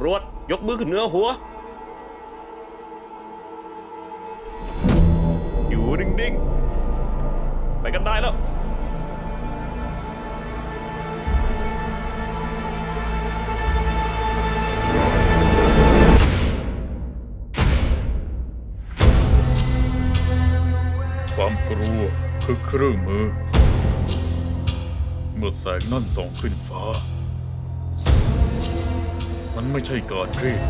ำรวจ ยกมือขึ้นเหนือหัว อยู่นิ่งๆ ไปกันได้แล้ว ความกลัวคือเครื่องมือ เมื่อแสงนั่นส่องขึ้นฟ้า มันไม่ใช่การเรียก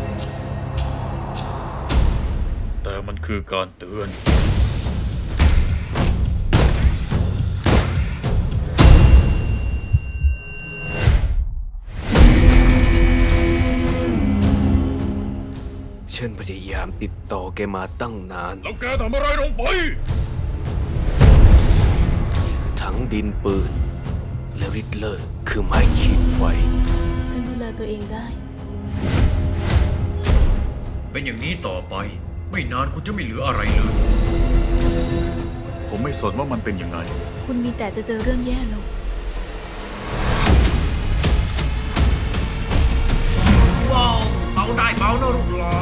แต่มันคือการเตือน ฉันพยายามติดต่อแกมาตั้งนาน แล้วแกทำอะไรลงไป นี่คือถังดินปืน และริดเลอร์คือไม้ขีดไฟ ฉันดูแลตัวเองได้ เป็นอย่างนี้ต่อไป ไม่นานคุณจะไม่เหลืออะไรเลย ผมไม่สนว่ามันเป็นยังไง คุณมีแต่จะเจอเรื่องแย่ลง ว้าวเบาได้เบานะรูปหล่อ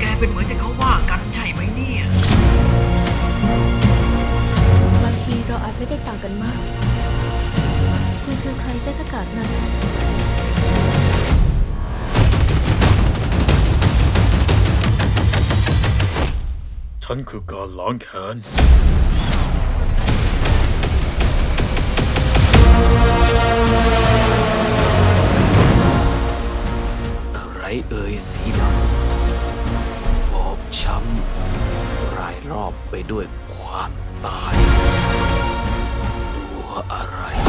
แกเป็นเหมือนที่เขาว่ากันใช่ไหมเนี่ย บางทีเราอาจไม่ได้ต่างกันมาก คุณคือใครใต้หน้ากากนั้น ฉันคือการล้างแค้น อะไรเอ่ยสีดำบอบช้ำรายรอบไปด้วยความตาย ตัวอะไร